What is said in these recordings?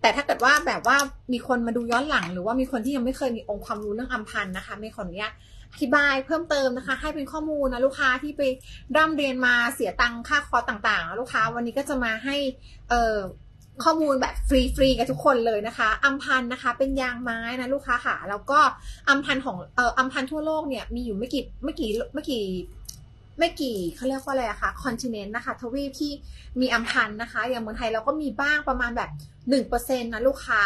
แต่ถ้าเกิดว่าแบบว่ามีคนมาดูย้อนหลัง หรือว่ามีคนที่ยังไม่เคยมีองค์ความรู้เรื่องอัมพันธ์นะคะไม่ขออนุญาตอธิบายเพิ่มเติมนะคะ ให้เป็นข้อมูลนะลูกค้าที่ไปร่ำเรียนมาเสียตังค่าคอร์สต่างๆนะลูกค้าวันนี้ก็จะมาให้เออข้อมูลแบบฟรีๆกับทุกคนเลยนะคะอัมพันธ์นะคะเป็นยางไม้นะลูกค้าค่ะแล้วก็อัมพันธ์ของเอ่ออัมพันธ์ทั่วโลกเนี่ยมีอยู่ไม่กี่ไม่กี่ไม่กี่ ไม่กี่เขาเรียกว่าอะไรอะคะคอนติเนนต์นะคะทวีปที่มีอัมพันธ์นะคะ อย่างเมืองไทยเราก็มีบ้างประมาณแบบ1%นะลูกค้า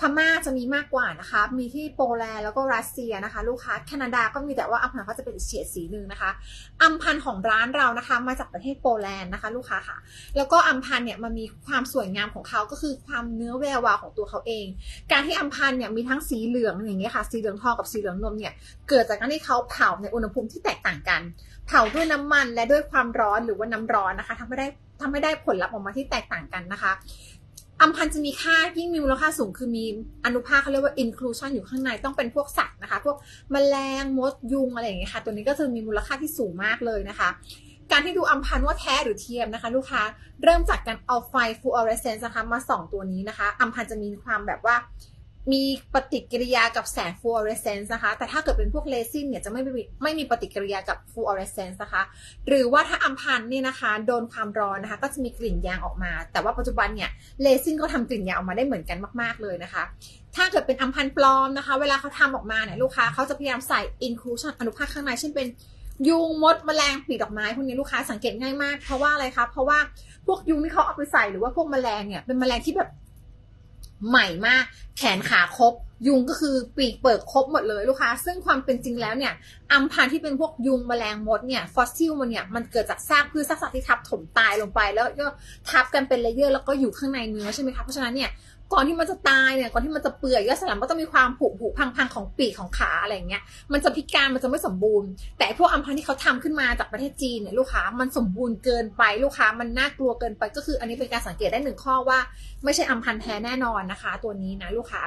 พม่าจะมีมากกว่านะคะ มีที่โปแลนด์แล้วก็รัสเซียนะคะ ลูกค้าแคนาดาก็มีแต่ว่าอัมพันเขาจะเป็นเฉดสีหนึ่งนะคะ อัมพันของร้านเรานะคะ มาจากประเทศโปแลนด์นะคะ ลูกค้าค่ะ แล้วก็อัมพันเนี่ยมันมีความสวยงามของเขาก็คือความเนื้อแวววาวของตัวเขาเอง การที่อัมพันเนี่ยมีทั้งสีเหลืองอย่างเงี้ยค่ะ สีเหลืองทองกับสีเหลืองนมเนี่ย เกิดจากการที่เขาเผาในอุณหภูมิที่แตกต่างกัน เผาด้วยน้ำมันและด้วยความร้อนหรือว่าน้ำร้อนนะคะทำให้ได้ทำให้ได้ผลลัพธ์ออกมาที่แตกต่างกันนะคะ อัมพันจะมีค่ายิ่งมีมูลค่าสูงคือมีอนุภาคเขาเรียกว่า inclusion อยู่ข้างในต้องเป็นพวกสัตว์นะคะ พวกแมลงมดยุงอะไรอย่างเงี้ยค่ะ ตัวนี้ก็จะมีมูลค่าที่สูงมากเลยนะคะ การที่ดูอัมพันว่าแท้หรือเทียมนะคะ ลูกค้าเริ่มจากการเอาไฟ fluorescence นะคะมาส่องตัวนี้นะคะ อัมพันจะมีความแบบว่า มีปฏิกิริยากับแสงฟลูออเรสเซนซ์นะคะ แต่ถ้าเกิดเป็นพวกเลซินเนี่ยจะไม่มีไม่มีปฏิกิริยากับฟลูออเรสเซนซ์นะคะ หรือว่าถ้าอัมพันเนี่ยนะคะ โดนความร้อนนะคะ ก็จะมีกลิ่นยางออกมา แต่ว่าปัจจุบันเนี่ยเลซินก็ทำกลิ่นยางออกมาได้เหมือนกันมาก ๆเลยนะคะ ถ้าเกิดเป็นอัมพันปลอมนะคะ เวลาเขาทำออกมาเนี่ยลูกค้าเขาจะพยายามใส่ inclusion อนุภาคข้างในเช่นเป็นยุงมดแมลงปีดอกไม้พวกนี้ลูกค้าสังเกตง่ายมากเพราะว่าอะไรคะเพราะว่าพวกยุงที่เขาเอาไปใส่หรือว่าพวกแมลงเนี่ยเป็นแมลงที่แบบ ใหม่มาก แขนขาครบ ยุงก็คือปีกเปิดครบหมดเลยลูกค้า ซึ่งความเป็นจริงแล้วเนี่ยอัมพันที่เป็นพวกยุงแมลงมดเนี่ยฟอสซิลมันเนี่ยมันเกิดจากซากพืชซากสัตว์ที่ทับถมตายลงไปแล้วก็ทับกันเป็นเลเยอร์แล้วก็อยู่ข้างในเนื้อใช่ไหมคะเพราะฉะนั้นเนี่ยก่อนที่มันจะตายเนี่ยก่อนที่มันจะเปื่อยย่อยสลายมันก็ต้องมีความผุผุพังพังของปีกของขาอะไรเงี้ยมันจะพิการมันจะไม่สมบูรณ์ แต่พวกอัมพันที่เขาทำขึ้นมาจากประเทศจีนเนี่ยลูกค้ามันสมบูรณ์เกินไปลูกค้ามันน่ากลัวเกินไปก็คือ อันนี้เป็นการสังเกตได้หนึ่งข้อว่า ไม่ใช่อัมพันแท้แน่นอนนะคะ ตัวนี้นะลูกค้า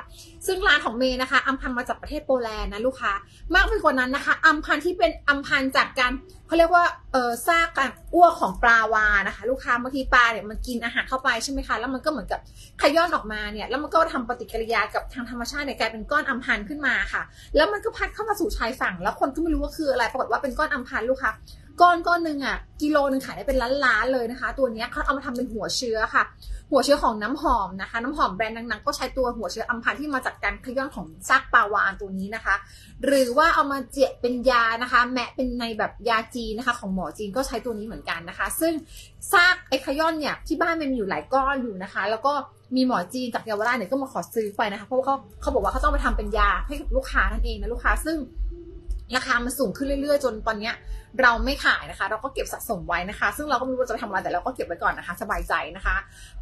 ซึ่งร้านของเมย์นะคะ อัมพันมาจากประเทศโปแลนด์นะลูกค้า มากไปกว่านั้นนะคะ อัมพันที่เป็นอัมพันจากการเขาเรียกว่าเออซากการอ้วกของปลาวานะคะ ลูกค้าบางทีปลาเนี่ยมันกินอาหารเข้าไปใช่ไหมคะ แล้วมันก็เหมือนกับขย้อนออกมาเนี่ย แล้วมันก็ทำปฏิกิริยากับทางธรรมชาติเนี่ยกลายเป็นก้อนอัมพันขึ้นมาค่ะ แล้วมันก็พัดเข้ามาสู่ชายฝั่ง แล้วคนก็ไม่รู้ว่าคืออะไร ปรากฏว่าเป็นก้อนอัมพันลูกค้าก้อนก้อนหนึ่งอะกิโลหนึ่งขายได้เป็นล้านๆเลยนะคะ ตัวนี้เขาเอามาทำเป็นหัวเชื้อค่ะ หัวเชื้อของน้ำหอมนะคะ น้ำหอมแบรนด์ดังๆก็ใช้ตัวหัวเชื้ออัมพันที่มาจากการขย้อนของซากปลาวานตัวนี้นะคะ หรือว่าเอามาเจียเป็นยานะคะ แมะเป็นในแบบยาจีนนะคะ ของหมอจีนก็ใช้ตัวนี้เหมือนกันนะคะ ซึ่งซากไอขย้อนเนี่ยที่บ้านมันมีอยู่หลายก้อนอยู่นะคะ แล้วก็มีหมอจีนจากเยาวราชเนี่ยก็มาขอซื้อไปนะคะเพราะว่าเขาเขาบอกว่าเขาต้องไปทำเป็นยาให้กับลูกค้านั่นเองนะลูกค้าซึ่ง ราคามันสูงขึ้นเรื่อยๆ จนตอนเนี้ยเราไม่ขายนะคะ เราก็เก็บสะสมไว้นะคะ ซึ่งเราก็ไม่รู้จะทำอะไรแต่เราก็เก็บไว้ก่อนนะคะ สบายใจนะคะ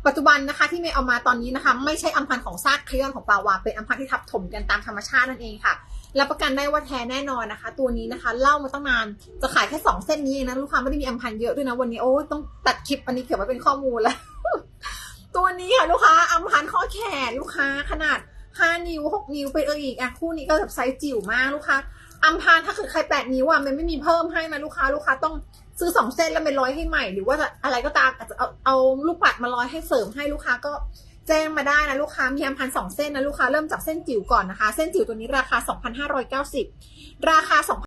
ปัจจุบันนะคะที่เมย์เอามาตอนนี้นะคะ ไม่ใช่อัมพันธ์ของซากขย้อนของปลาวาเป็นอัมพันธ์ที่ทับถมกันตามธรรมชาตินั่นเองค่ะรับประกันได้ว่าแท้แน่นอนนะคะ ตัวนี้นะคะเล่ามาตั้งนานจะขายแค่สองเส้นนี้เองนะลูกค้าไม่ได้มีอัมพันธ์เยอะด้วยนะวันนี้โอ้ต้องตัดคลิปอันนี้เก็บไว้เป็นข้อมูลแล้วตัวนี้ค่ะลูกค้าอัมพันธ์ข้อแขนลูกค้าขนาด5นิ้ว6นิ้วไปเอออีกอะคู่นี้ก็แบบไซส์จิ๋วมากลูกค้า อัมพานถ้าเกิดใครแปดนิ้วอะมันไม่มีเพิ่มให้นะลูกค้าลูกค้าต้องซื้อสองเส้นแล้วไปร้อยให้ใหม่ หรือว่าจะอะไรก็ตามอาจจะเอาเอาลูกปัดมาร้อยให้เสริมให้ลูกค้าก็แจ้งมาได้นะลูกค้ามีอัมพันสองเส้นนะลูกค้าเริ่มจากเส้นจิ๋วก่อนนะคะ เส้นจิ๋วตัวนี้ราคา 2,590 ราคา